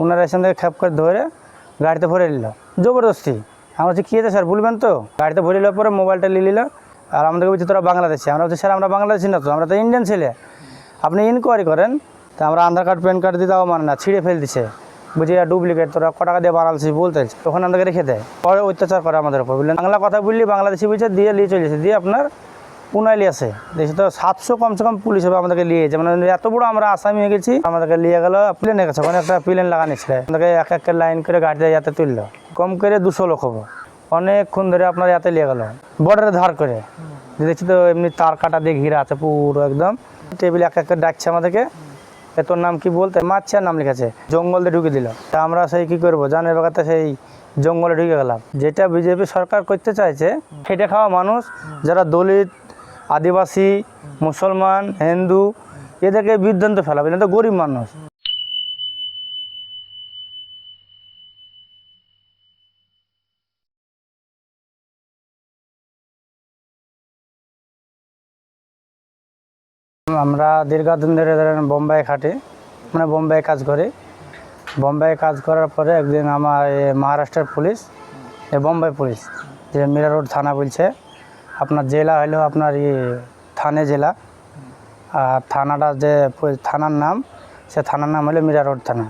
ওনারা এখান থেকে খ্যাপ করে ধরে গাড়িতে ভরে নিল। জবরদস্তি। আমরা বলছি, কী আছে স্যার? বলবেন তো? গাড়িতে ভরে নেওয়ার পরে মোবাইলটা নিয়ে নিল। আর আমাদেরকে বলছি, তোরা বাংলাদেশি। আমরা বলছি, স্যার, আমরা বাংলাদেশি না তো। আমরা তো ইন্ডিয়ান ছেলে। আপনি ইনকোয়ারি করেন, তা আমরা আধার কার্ড, প্যান কার্ড দিতেও মানে না, ছিঁড়ে ফেল দিছে। বুঝি ডুপ্লিকেট তোরা ক টাকা দিয়ে বানালছিস? বলতে তখন আমাদেরকে রেখে দেয়। পরে অত্যাচার করে আমাদের উপর। বুঝলেন বাংলা কথা বললি, বাংলাদেশি বুঝছে দিয়ে নিয়ে চলেছে দিয়ে আপনার পুনাইলি আছে। দেখছি তো সাতশো কমসে কম পুলিশ হবে আমাদেরকে নিয়ে যেতে মানে এত বড় আমরা আসামি হয়ে গেছি, আমাদেরকে নিয়ে গেল প্লেনে গেছে। ওখানে একটা প্লেন লাগানো ছিল। আমাদেরকে এক এক লাইন করে গাড়িতে যাতে তুললো। কম করে দুশো লোক হব। অনেকক্ষণ ধরে আপনার যাতে নিয়ে গেল। বর্ডারে ধার করে। দেখছি তো এমনি তার কাটা দিয়ে ঘিরা আছে পুরো একদম। টেবিল এক এক ডাকছে আমাদেরকে। এ তোর নাম কি বলতে? মারছে আর নাম লিখেছে। জঙ্গলে ঢুকে দিল। তা আমরা সেই কি করব? জানের বাগাতে সেই জঙ্গলে ঢুকে গেলাম। যেটা বিজেপি সরকার করতে চাইছে খেটে খাওয়া মানুষ। যারা দলিত আদিবাসী, মুসলমান, হিন্দু, এদেরকে বিভ্রান্ত ফেলাবে না তো গরিব মানুষ। আমরা দীর্ঘদিন ধরে ধরেন বোম্বাই খাটি মানে বোম্বাই কাজ করি। বোম্বাই কাজ করার পরে একদিন আমার মহারাষ্ট্রের পুলিশ বোম্বাই পুলিশ, যে মিরা রোড থানা বলছে আপনার জেলা হলো আপনার ই থানে জেলা। আর থানাটা যে থানার নাম সে থানার নাম হলো মিরা রোড থানা।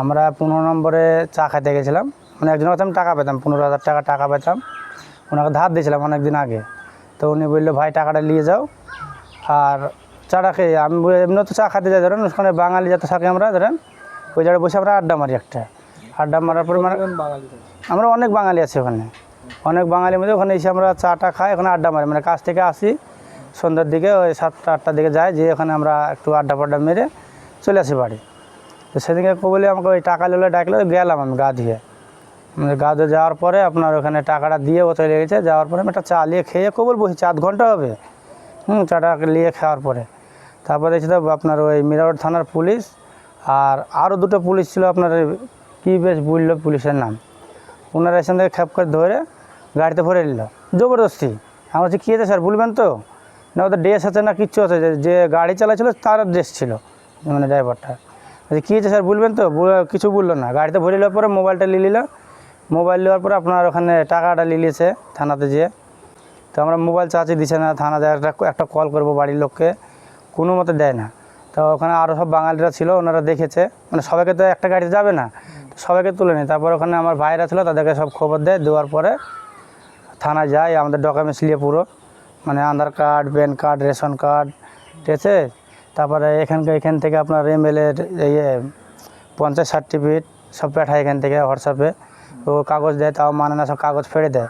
আমরা পনেরো নম্বরে চা খাইতে গেছিলাম। মানে একজনের কাছে আমি টাকা পেতাম পনেরো হাজার টাকা টাকা পেতাম। ওনাকে ধার দিয়েছিলাম অনেক দিন আগে। তো উনি বলল ভাই টাকাটা নিয়ে যাও। আর চাটা খেয়ে আমি এমনি তো চা খাতে যাই ধরেন ওখানে বাঙালি যাতে থাকে আমরা ধরেন। ওই জায়গায় বসে আমরা আড্ডা মারি একটা। আড্ডা মারার পরে মানে আমরা অনেক বাঙালি আছি ওখানে। অনেক বাঙালির মধ্যে ওখানে এসে আমরা চাটা খাই, ওখানে আড্ডা মারি। মানে কাজ থেকে আসি, সন্ধ্যার দিকে ওই সাতটা আটটার দিকে যাই যে ওখানে আমরা একটু আড্ডা ফাড্ডা মেরে চলে আসি বাড়ি। তো সেদিনকে বলে আমাকে ওই টাকা লেলে ডাকলে গেলাম আমি গা ধুয়ে। গা ধুয়ে যাওয়ার পরে আপনার ওখানে টাকাটা দিয়ে ও চলে গেছে, যাওয়ার পরে আমি একটা চা নিয়ে খেয়ে কবল বসেছি চার ঘণ্টা হবে। হুম, চাটা নিয়ে খাওয়ার পরে। তারপরে দেখছি তো আপনার ওই মিরাওয়ার থানার পুলিশ আর আরও দুটো পুলিশ ছিল, আপনার কী বেশ বলল পুলিশের নাম। ওনারা এখান থেকে খ্যাপ করে ধরে গাড়িতে ভরে নিল। জবরদস্তি। আমরা বলছি, কী আছে স্যার বলবেন তো? না, ওদের ড্রেস আছে না, কিচ্ছু আছে। যে- গাড়ি চালাচ্ছিল তার ড্রেস ছিল মানে ড্রাইভারটা। বলছি, কী আছে স্যার বলবেন তো? কিছু বলল না। গাড়িতে ভরে নেওয়ার পরে মোবাইলটা নিয়ে নিল। মোবাইল নেওয়ার পরে আপনার ওখানে টাকাটা নিয়ে নিয়েছে থানাতে যেয়ে। তো আমরা মোবাইল চার্জে দিছে না থানাতে একটা একটা কল করব বাড়ির লোককে। কোনো মতে দেয় না। তো ওখানে আরও সব বাঙালিরা ছিল, ওনারা দেখেছে। মানে সবাইকে তো একটা গাড়িতে যাবে না। সবাইকে তুলে নিই। তারপর ওখানে আমার ভাইরা ছিল, তাদেরকে সব খবর দেয়। দেওয়ার পরে থানা যায় আমাদের ডকুমেন্টস নিয়ে পুরো। মানে Aadhaar card, PAN card, ration card, ঠিক আছে? তারপরে এখানকার এখান থেকে আপনার এমএলএর ইয়ে পঞ্চায়েত সার্টিফিকেট সব পাঠায় এখান থেকে হোয়াটসঅ্যাপে ও কাগজ দেয়, তাও মানে না, সব কাগজ ফেড়ে দেয়।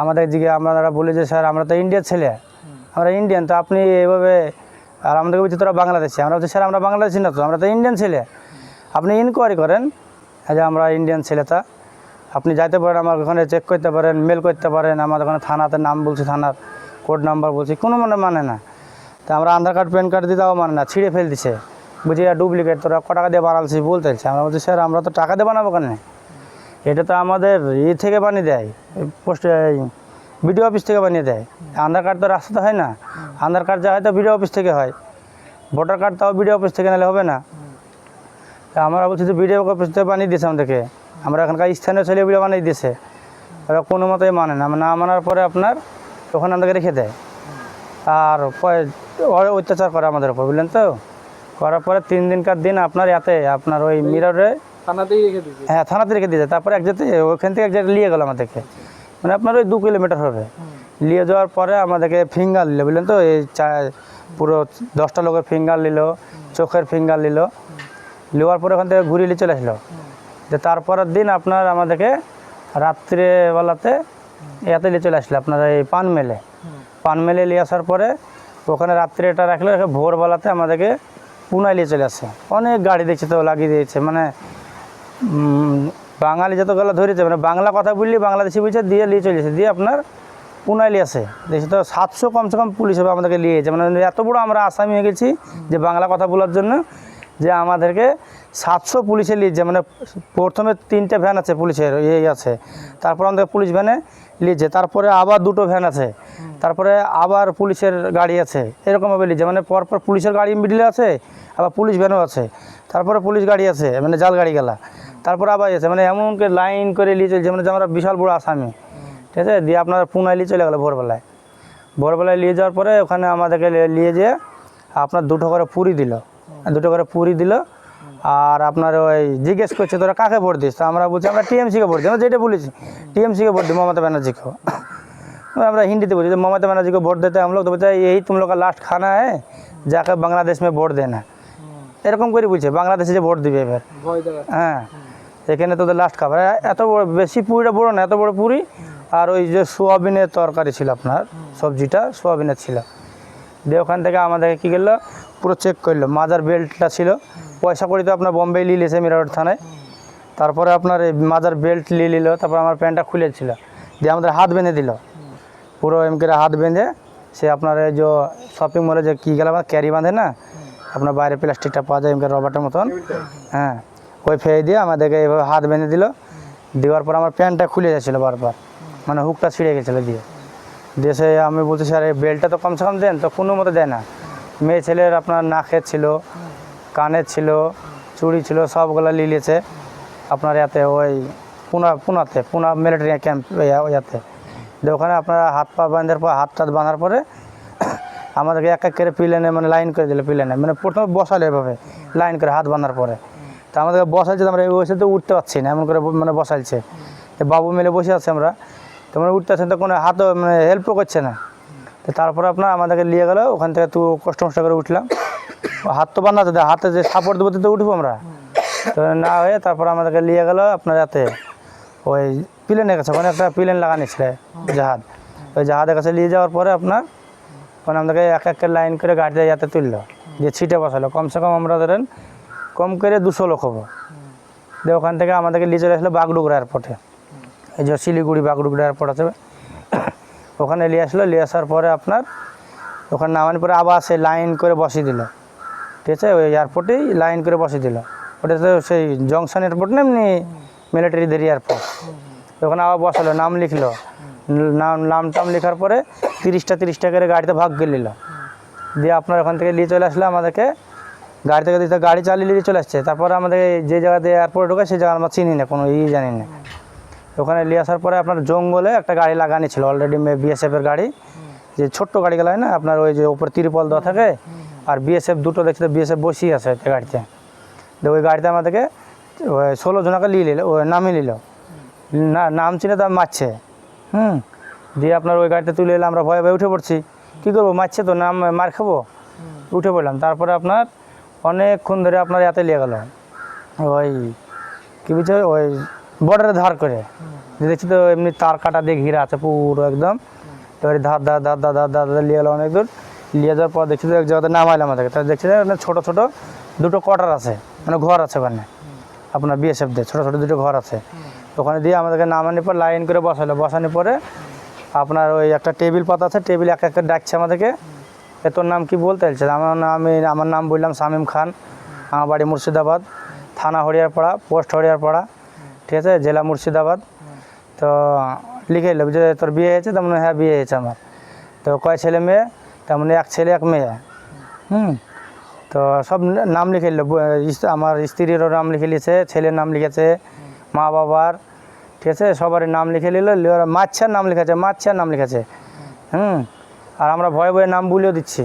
আমাদের দিকে আমরা বলি যে, স্যার, আমরা তো ইন্ডিয়ার ছেলে। আমরা ইন্ডিয়ান তো আপনি এভাবে আর আমাদেরকে বলছি, তোরা বাংলাদেশি। আমরা বলছি, স্যার, আমরা বাংলাদেশি না তো, আমরা তো ইন্ডিয়ান ছেলে। আপনি ইনকোয়ারি করেন যে আমরা ইন্ডিয়ান ছেলে তা আপনি যাইতে পারেন, আমার ওখানে চেক করতে পারেন মেল করতে পারেন, আমাদের ওখানে থানাতে নাম বলছি, থানার কোড নাম্বার বলছি, কোনো মানে মানে না। তা আমরা আধার কার্ড প্যান কার্ড দিতেও মানে না, ছিঁড়ে ফেল দিছে বুঝি ডুপ্লিকেট তোরা ক টাকা দিয়ে বানালছিস বলতে আমি আমরা বলছি, স্যার, আমরা তো টাকা দিয়ে বানাবো কেন? এটা তো আমাদের ই থেকে বানিয়ে দেয় পোস্ট বিডিও অফিস থেকে বানিয়ে দেয়। আধার কার্ড তো রাস্তাতে হয় না। আধার কার্ড যা হয় তো বিডিও অফিস থেকে হয়। ভোটার কার্ড তাও বিডিও অফিস থেকে নিলে হবে না। আমরা বলছি যে বিডিও অফিস বানিয়ে দিয়েছে আমাদেরকে। আমরা এখানকার স্থানীয় ছেলে বিডিও বানিয়ে দিয়েছে। ওরা কোনো মতেই মানে না না মানার পরে আপনার ওখানে আমাদেরকে রেখে দেয়। আর অত্যাচার করে আমাদের উপর বুঝলেন তো? করার পরে তিন দিনকার দিন আপনার এতে আপনার ওই মিররে থানাতেই রেখে দিয়েছে। হ্যাঁ থানাতে রেখে দিয়েছে। তারপরে এক জায়গাতে ওখান থেকে এক জায়গায় নিয়ে গেলো আমাদেরকে। মানে আপনার ওই দু কিলোমিটার হবে। নিয়ে যাওয়ার পরে আমাদেরকে ফিঙ্গার নিল বুঝলেন তো? এই চা পুরো দশটা লোকের ফিঙ্গার নিল চোখের ফিঙ্গার নিল নেওয়ার পরে ওখান থেকে ঘুরিয়ে চলে আসলো। যে তারপরের দিন আপনার আমাদেরকে রাত্রেবেলাতে এতে নিয়ে চলে আসলো আপনার এই পান মেলে। পান মেলে নিয়ে আসার পরে ওখানে রাত্রে এটা রাখল, রেখে ভোরবেলাতে আমাদেরকে পুনায় নিয়ে চলে আসে। অনেক গাড়ি দেখছে তো, লাগিয়ে দিয়েছে। মানে বাঙালি যতগুলো ধরেছে মানে বাংলা কথা বললি বাংলাদেশি বলছে, দিয়ে নিয়ে চলেছে দিয়ে আপনার পুনায় নিয়ে আসে। দেখছি তো সাতশো কমসে কম পুলিশ হবে আমাদেরকে নিয়ে গেছে মানে এত বড় আমরা আসামি হয়ে গেছি যে বাংলা কথা বলার জন্য। যে আমাদেরকে সাতশো পুলিশে নিয়েছে মানে প্রথমে তিনটে ভ্যান আছে পুলিশের, এই আছে। তারপর আমাদের পুলিশ ভ্যানে নিয়েছে তারপরে আবার দুটো ভ্যান আছে। তারপরে আবার পুলিশের গাড়ি আছে। এরকমভাবে নিয়েছে মানে পরপর পুলিশের গাড়ি মিডিলে আছে, আবার পুলিশ ভ্যানও আছে। তারপরে পুলিশ গাড়ি আছে মানে জাল গাড়ি গেলা। তারপরে আবার আছে মানে এমন লাইন করে নিয়ে চলছে মানে আমরা বিশাল বড় আসামি। ঠিক আছে? দিয়ে আপনার পুনায় নিয়ে চলে গেলো ভোরবেলায়। ভোরবেলায় নিয়ে যাওয়ার পরে ওখানে আমাদেরকে নিয়ে যেয়ে আপনার দুটো করে পুরি দিল। দুটো করে পুরি দিল। আর আপনার ওই জিজ্ঞেস করছে তোরা কাকে ভোট দিস? তো আমরা বলছি আমরা টিএমসিকে ভোট দিই আমরা যেটা বলেছি টিএমসিকে ভোট দিই মমতা ব্যানার্জিকে আমরা হিন্দিতে বলছি মমতা ব্যানার্জিকে ভোট वोट देते তো हम এই তোমলোকে লাস্ট খানা হ্যাঁ যাকে বাংলাদেশ लास्ट ভোট है না এরকম করে বলছে বাংলাদেশে যে ভোট দিবে এবার। হ্যাঁ এখানে তোদের লাস্ট খাবার। এত বড় বেশি পুরিটা বড় না এত বড় পুরি। আর ওই যে সোয়াবিনের তরকারি ছিল আপনার সবজিটা সোয়াবিনের ছিল। দিয়ে ওখান থেকে আমাদেরকে কী করল পুরো চেক করল। মাজার বেল্টটা ছিল। পয়সা করি তো আপনার বোম্বে নিয়ে লিয়েছে মিরাট থানায়। তারপরে আপনার এই মাজার বেল্ট নিয়ে নিল, তারপর আমার প্যান্টটা খুলেছিল। দিয়ে আমাদের হাত বেঁধে দিল। পুরো এম করে হাত বেঁধে সে আপনার এই যে শপিং মলে যে কী গেল গেলাম ক্যারি বাঁধে না? আপনার বাইরে প্লাস্টিকটা পাওয়া যায় এমকে রবারটার মতন। হ্যাঁ ওই ফেয়ে দিয়ে আমাদেরকে এইভাবে হাত বেঁধে দিল। দেওয়ার পর আমার প্যান্টটা খুলে যাচ্ছিল বারবার। মানে হুকটা ছিঁড়ে গেছিল দিয়ে। দিয়ে সে আমি বলছি, স্যার, এই বেল্টটা তো কমসে কম দেন, তো কোনো মতো দেয় না। মেয়ে ছেলের আপনার নাকের ছিল কানের ছিল, চুড়ি ছিল, সবগুলো লিলিয়েছে আপনার ইয়াতে ওই পুনা, পুনাতে, পুনা মিলিটারি ক্যাম্প ইয়াতে। ওখানে আপনার হাত পা বাঁধার পর, হাত টাত বাঁধার পরে আমাদেরকে এক এক করে প্লেনে মানে লাইন করে দিল প্লেনে। মানে প্রথমে বসালো এভাবে, লাইন করে হাত বাঁধার পরে। তা আমাদেরকে বসাইছে আমরা বসে তো উঠতে পারছি না, এমন করে মানে বসাইছে। তো বাবু মিলে বসে আছে আমরা। তো মানে উঠতে পারছি তো কোনো হাতও মানে হেল্পও করছে না। তো তারপরে আপনার আমাদেরকে নিয়ে গেলো, ওখান থেকে তো কষ্ট মষ্ট করে উঠলাম। হাত তো বান্ধাতে দেয় হাতে যে সাপোর্ট দেবো তো উঠবো আমরা। তো না হয়ে তারপর আমাদেরকে নিয়ে গেলো আপনার যাতে ওই প্লেনের কাছে ওখানে একটা প্লেন লাগানি ছিল জাহাজ। ওই জাহাজের কাছে নিয়ে যাওয়ার পরে আপনার ওখানে আমাদেরকে এক এক লাইন করে গাড়িতে যাতে তুললো, যে ছিটে বসালো। কমসে কম আমরা ধরেন, কম করে দুশো লোক হব। দিয়ে ওখান থেকে আমাদেরকে নিয়ে চলে আসলো বাগডুগরা এয়ারপোর্টে এই যে শিলিগুড়ি বাগডুগরা এয়ারপোর্ট আছে ওখানে নিয়ে আসলো, নিয়ে আসার পরে আপনার ওখানে নামানোর পরে আবার সে লাইন করে বসিয়ে দিল। ঠিক আছে? ওই এয়ারপোর্টেই লাইন করে বসিয়ে দিল। ওটা তো সেই জংশন এয়ারপোর্ট না, এমনি মিলিটারিদের এয়ারপোর্ট ওখানে আবার বসালো, নাম লিখলো। নাম নাম টাম লেখার পরে তিরিশটা তিরিশটা করে গাড়িতে ভাগ নিল। দিয়ে আপনার ওখান থেকে নিয়ে চলে আসলো আমাদেরকে। গাড়ি থেকে গাড়ি চালিয়ে নিয়ে চলে আসছে। তারপরে আমাদের যে জায়গাতে এয়ারপোর্ট ঢোকে, সেই জায়গা আমরা চিনি না, কোনো ই জানি না। ওখানে নিয়ে আসার পরে আপনার জঙ্গলে একটা গাড়ি লাগানি ছিল অলরেডি বিএসএফের গাড়ি। যে ছোট্ট গাড়িগুলো হয় না, আপনার ওই যে উপরে তিরপল দেওয়া থাকে, আর বিএসএফ দুটো দেখছি বিএসএফ বসিয়ে আছে গাড়িতে। তো ওই গাড়িতে আমাদেরকে ষোলো জনকে নিয়ে নিল, ওই নামিয়ে নিল। না, নাম চিনে তো মারছে। হুম, দিয়ে আপনার ওই গাড়িতে তুলে এলে আমরা ভয়ে ভয়ে উঠে পড়ছি। কী করব, মারছে তো, নাম মার খাব? উঠে পড়লাম। তারপরে আপনার অনেকক্ষণ ধরে আপনার এতে নিয়ে গেল। ওই কী বলছে, ওই বর্ডারে ধার করে। দেখছি তো এমনি তার কাটা দিয়ে ঘিরে আছে পুরো একদম। এবারে ধার ধার ধার ধার ধার ধার ধার নিয়ে অনেক দূর। নিয়ে যাওয়ার পর দেখছি তো এক জায়গাতে নামাইলাম আমাদেরকে। তার দেখছি যে ওখানে ছোটো ছোটো দুটো কোয়ার্টার আছে। মানে ঘর আছে ওখানে। আপনার বিএসএফদের ছোটো ছোটো দুটো ঘর আছে। ওখানে দিয়ে আমাদেরকে নামানোর পর লাইন করে বসালো। বসানোর পরে আপনার ওই একটা টেবিল পাতা আছে। টেবিল এক একটা ডাকছে আমাদেরকে। এ তোর নাম কি বলতে চাইছে? আমার আমি, আমার নাম বললাম শামিম খান। আমার বাড়ি মুর্শিদাবাদ। থানা হরিয়ারপাড়া, পোস্ট হরিয়ারপাড়া। ঠিক আছে, জেলা মুর্শিদাবাদ। তো লিখে এলো, যে তোর বিয়ে হয়েছে তেমন হ্যাঁ বিয়ে হয়েছে আমার। তো কয় ছেলে মেয়ে? তেমন এক ছেলে, এক মেয়ে। হুম? তো সব নাম লিখে নিল আমার স্ত্রীরও নাম লিখে নিয়েছে ছেলের নাম লিখেছে, মা বাবার, ঠিক আছে? সবারই নাম লিখে নিল মাচ্ছার নাম লিখেছে, মাচ্ছার নাম লিখেছে। হুম? আর আমরা ভয়ে ভয়ে নাম বলেও দিচ্ছি।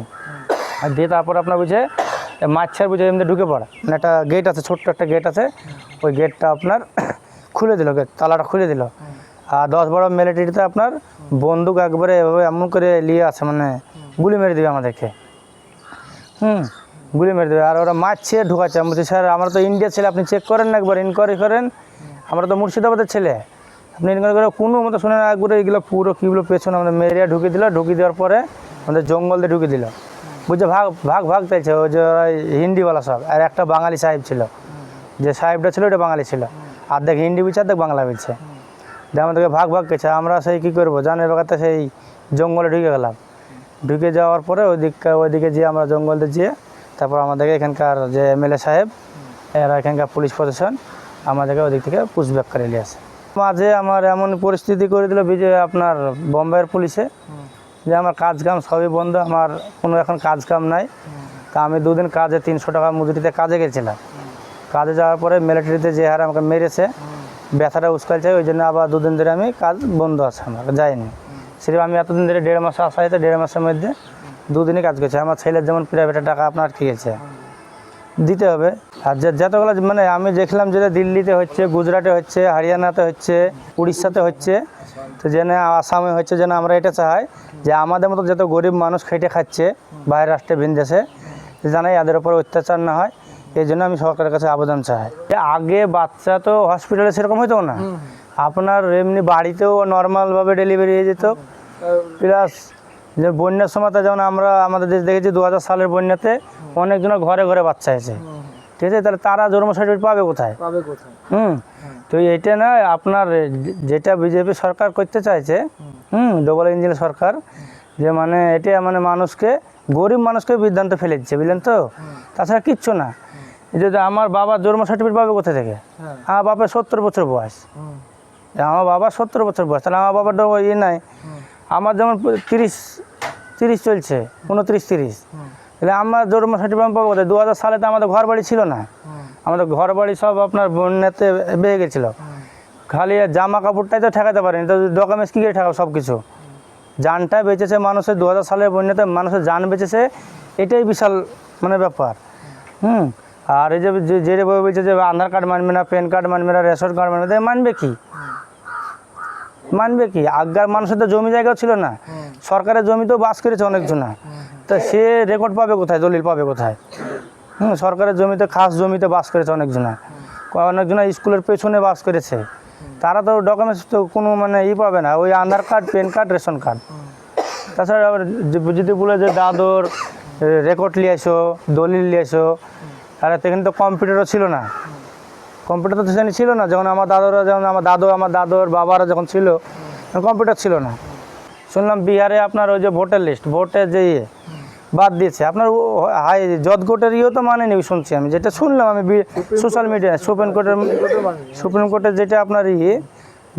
আর দিয়ে তারপর আপনার বুঝে, মাচ্ছার বুঝে এমনি ঢুকে পড়া। মানে একটা গেট আছে, ছোট্ট একটা গেট আছে। ওই গেটটা আপনার খুলে দিল তালাটা খুলে দিল। আর দশ বড় মিলিটারিতে আপনার বন্দুক একবারে এভাবে এমন করে নিয়ে আছে মানে গুলি মেরে দেবে আমাদেরকে। হুম, গুলি মেরে দেবে। আর ওরা মারছে, ঢুকাচ্ছে। আমি বলছি, স্যার, আমরা তো ইন্ডিয়া ছেলে, আপনি চেক করেন না একবার ইনকোয়ারি করেন। আমরা তো মুর্শিদাবাদের ছেলে। আপনি ইনকোয়ারি করে কোনো মতো শুনে না একবারে এগুলো পুরো কীগুলো পেছনে আমাদের মেরিয়া ঢুকিয়ে দিল। ঢুকিয়ে দেওয়ার পরে আমাদের জঙ্গল দিয়ে ঢুকিয়ে দিল। বুঝছে ভাগ ভাগ ভাগ চাইছে। ওই যে হিন্দিওয়ালা সব। আর একটা বাঙালি সাহেব ছিল। যে সাহেবটা ছিল ওটা বাঙালি ছিল। অর্ধেক হিন্দি বলছে অর্ধেক বাংলা বলছে দিয়ে আমাদেরকে ভাগ ভাগ গেছে আমরা সেই কী করব? জানের বাগাতে সেই জঙ্গলে ঢুকে গেলাম। ঢুকে যাওয়ার পরে ওই দিককার ওইদিকে যেয়ে আমরা জঙ্গলতে যেয়ে তারপর আমাদেরকে এখানকার যে এমএলএ সাহেব, এরা এখানকার পুলিশ প্রশাসন, আমাদেরকে ওদিক থেকে পুষব্যাক করে নিয়ে আসে। মাঝে আমার এমন পরিস্থিতি করে দিল বিজয় আপনার বোম্বাইয়ের পুলিশে, যে আমার কাজ কাম সবই বন্ধ, আমার কোনো এখন কাজ কাম নাই। তা আমি দুদিন কাজে তিনশো টাকা মজুরিতে কাজে গেছিলাম। কাজে যাওয়ার পরে মিলিটারিতে যে হারে আমাকে মেরেছে, ব্যথাটা উস্কালছে ওই জন্য আবার দুদিন ধরে আমি কাজ বন্ধ আছে আমার, যাইনি। সেরকম আমি এতদিন ধরে দেড় মাস আসা হয়েছে দেড় মাসের মধ্যে দুদিনই কাজ করছে। আমার ছেলের যেমন প্রাইভেটের টাকা আপনার গেছে, দিতে হবে। আর যে যতগুলো মানে আমি দেখলাম যে দিল্লিতে হচ্ছে, গুজরাটে হচ্ছে, হরিয়ানাতে হচ্ছে, উড়িষ্যাতে হচ্ছে, তো যেন আসামে হচ্ছে যেন আমরা এটা চাই যে আমাদের মতো যত গরিব মানুষ খেটে খাচ্ছে, বাইরের রাষ্ট্রে ভিন দেশে জানাই এদের উপর অত্যাচার না হয়। এই জন্য আমি সরকারের কাছে আবেদন চাই। আগে বাচ্চা তো হসপিটালে সেরকম হতো না। আপনার এমনি বাড়িতেও নর্মালভাবে ডেলিভারি হয়ে যেত। প্লাস যে বন্যার সময় যেমন আমরা আমাদের দেশ দেখেছি দু হাজার সালের বন্যাতে অনেকজনের ঘরে ঘরে বাচ্চা হয়েছে। ঠিক আছে? তাহলে তারা জন্ম সার্টিফিকেট পাবে কোথায়? হুম। তো এটা না আপনার যেটা বিজেপি সরকার করতে চাইছে হুম। ডবল ইঞ্জিন সরকার যে মানে এটা মানে মানুষকে গরিব মানুষকে বিভ্রান্ত ফেলে দিচ্ছে বুঝলেন তো? তাছাড়া কিচ্ছু না। যে আমার বাবার জন্ম সার্টিফিকেট পাবে কোথা থেকে? হ্যাঁ। আমার বাপের সত্তর বছর বয়স। আমার বাবা সত্তর বছর বয়স তাহলে আমার বাবার ইয়ে নাই। আমার যেমন তিরিশ তিরিশ চলছে উনত্রিশ তিরিশ। তাহলে আমার জন্ম সার্টিফিকেট পাবো কোথায়? দু হাজার সালে তো আমাদের ঘর বাড়ি ছিল না। আমাদের ঘর বাড়ি সব আপনার বন্যাতে বেয়ে গেছিল। খালি আর জামা কাপড়টাই তো ঠেকাতে পারেনি। তো ডকুমেন্টস কী করে ঠেকাবো? সব কিছু জানটা বেঁচেছে মানুষের দু হাজার সালের বন্যাতে মানুষের জান বেঁচেছে এটাই বিশাল মানে ব্যাপার। হুম। আর এই যে যে বই বলছে যে আধার কার্ড মানবে না, প্যান কার্ড মানবে না, রেশন কার্ড মানবে না মানবে কি? মানবে কি? আগের মানুষের তো জমি জায়গাও ছিল না। সরকারের জমিতেও বাস করেছে অনেকজনা। তা সে রেকর্ড পাবে কোথায়? দলিল পাবে কোথায়? হুম, সরকারের জমিতে খাস জমিতে বাস করেছে অনেকজনা। অনেকজনা স্কুলের পেছনে বাস করেছে। তারা তো ডকুমেন্টস তো কোনো মানে ই পাবে না। ওই Aadhaar card, PAN card, ration card. তাছাড়া যদি বলে যে দাদর রেকর্ড নিয়ে আসো দলিল নিয়ে আসো আর সেখানে তো কম্পিউটারও ছিল না। কম্পিউটার তো সেখানে ছিল না যখন আমার দাদুরা যখন আমার দাদু আমার দাদুর বাবারা যখন ছিল কম্পিউটার ছিল না। শুনলাম বিহারে আপনার ওই যে ভোটার লিস্ট ভোটের যে ইয়ে বাদ দিয়েছে। আপনার হাই জজকোর্টের ইয়েও তো মানেনি শুনছি আমি। যেটা শুনলাম আমি সোশ্যাল মিডিয়ায় সুপ্রিম কোর্টের সুপ্রিম কোর্টের যেটা আপনার ইয়ে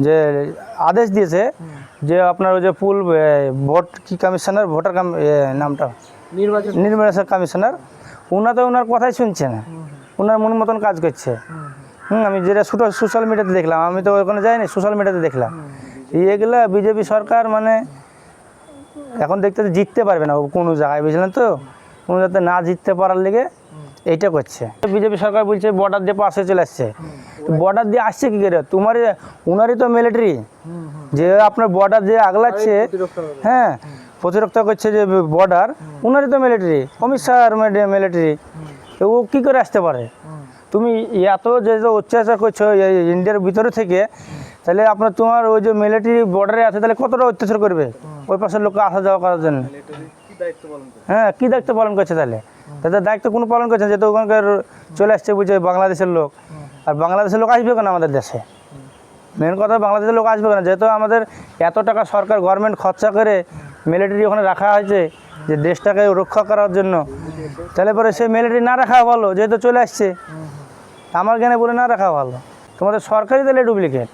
যে আদেশ দিয়েছে যে আপনার ওই যে পুল ভোট কি কমিশনার ভোটার নামটা? নির্বাচন নির্বাচন কমিশনার উনা তো ওনার কথাই শুনছে না। ওনার মন মতন কাজ করছে। হুম, আমি যেটা ছোটো সোশ্যাল মিডিয়াতে দেখলাম আমি তো ওখানে যাইনি সোশ্যাল মিডিয়াতে দেখলাম। এগুলা বিজেপি সরকার মানে এখন দেখতে তো জিততে পারবে না কোনো জায়গায় বুঝলেন তো? কোনো যাতে না জিততে পারার লেগে এইটা করছে। বিজেপি সরকার বলছে বর্ডার দিয়ে পাশে চলে আসছে। বর্ডার দিয়ে আসছে কি করে? তোমারই ওনারই তো মিলিটারি। যে আপনার বর্ডার দিয়ে আগলাচ্ছে হ্যাঁ। প্রতিরক্ষা করছে যে বর্ডার উনারই তো মিলিটারি শাহ মিলিটারি ও কী করে আসতে পারে? তুমি এত যে অত্যাচার করছ ইন্ডিয়ার ভিতরে থেকে, তাহলে আপনার তোমার ওই যে মিলিটারি বর্ডারে আছে, তাহলে কতটা অত্যাচার করবে? ওই পাশের লোককে আসা যাওয়া করার জন্য। হ্যাঁ কী দায়িত্ব পালন করছে তাহলে? তাদের দায়িত্ব কোনো পালন করছে যেহেতু ওখানকার চলে আসছে বুঝছে বাংলাদেশের লোক। আর বাংলাদেশের লোক আসবে কেন আমাদের দেশে? মেন কথা বাংলাদেশের লোক আসবে কেন? যেহেতু আমাদের এত টাকা সরকার গভর্নমেন্ট খরচা করে মিলিটারি ওখানে রাখা হয়েছে যে দেশটাকে রক্ষা করার জন্য। তাহলে পরে সে মিলিটারি না রাখা ভালো, যেহেতু চলে আসছে। আমার জ্ঞানে বলে না রাখা ভালো। তোমাদের সরকারি তাহলে ডুপ্লিকেট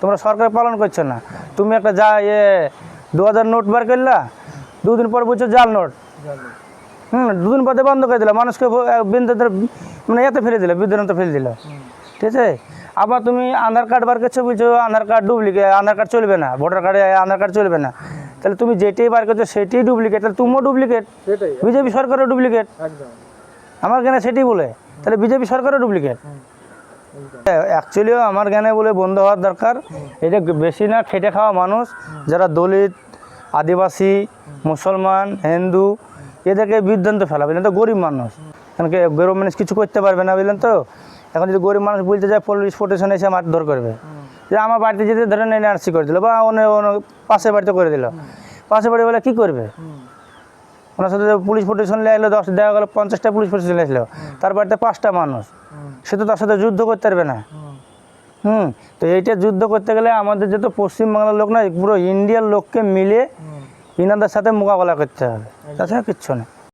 তোমরা সরকার পালন করছ না। তুমি একটা যা ইয়ে দু হাজার নোট বার করলা, দুদিন পর বুঝছ জাল নোট। হুম, দুদিন পরে বন্ধ করে দিলা। মানুষকে বিন্দুতে মানে এতে ফেলে দিলা বিদ্যুতে ফেলে দিলা। ঠিক আছে? আবার তুমি আধার কার্ড বার করছ বলছো Aadhaar card duplicate Aadhaar card চলবে না। ভোটার কার্ডে আধার কার্ড চলবে না। তাহলে তুমি যেটাই বার করছ সেটাই ডুপ্লিকেট তাহলে তুমিও ডুপ্লিকেট বিজেপি সরকারও ডুপ্লিকেট আমার জ্ঞানে সেটাই বলে তাহলে বিজেপি সরকারও ডুপ্লিকেট অ্যাকচুয়ালিও আমার জ্ঞানে বলে বন্ধ হওয়ার দরকার। এটা বেশি না খেটে খাওয়া মানুষ। যারা দলিত আদিবাসী মুসলমান হিন্দু এদেরকে বিভ্রান্ত ফেলা বুঝলেন তো গরিব মানুষ। কারণ কি গরিব মানুষ কিছু করতে পারবে না বুঝলেন তো? এখন যদি গরিব মানুষ বলতে যায় পুলিশ প্রোটেকশন এসে মারধর করবে। যে আমার বাড়িতে যেতে ধরেন এনআরসি করে দিল বা অন্য অন্য পাশের বাড়িতে করে দিল। পাশের বাড়ি বলে কী করবে? ওনার সাথে পুলিশ প্রোটেকশন নিয়ে এলো দশ দেখা গেলো পঞ্চাশটা পুলিশ প্রোটেকশন আসলো। তার বাড়িতে পাঁচটা মানুষ। সে তো তার সাথে যুদ্ধ করতে পারবে না। হুম, তো এইটা যুদ্ধ করতে গেলে আমাদের যত পশ্চিমবাংলার লোক না পুরো ইন্ডিয়ার লোককে মিলে। ইনাদের সাথে মোকাবেলা করতে হবে। তাছাড়া কিচ্ছু না।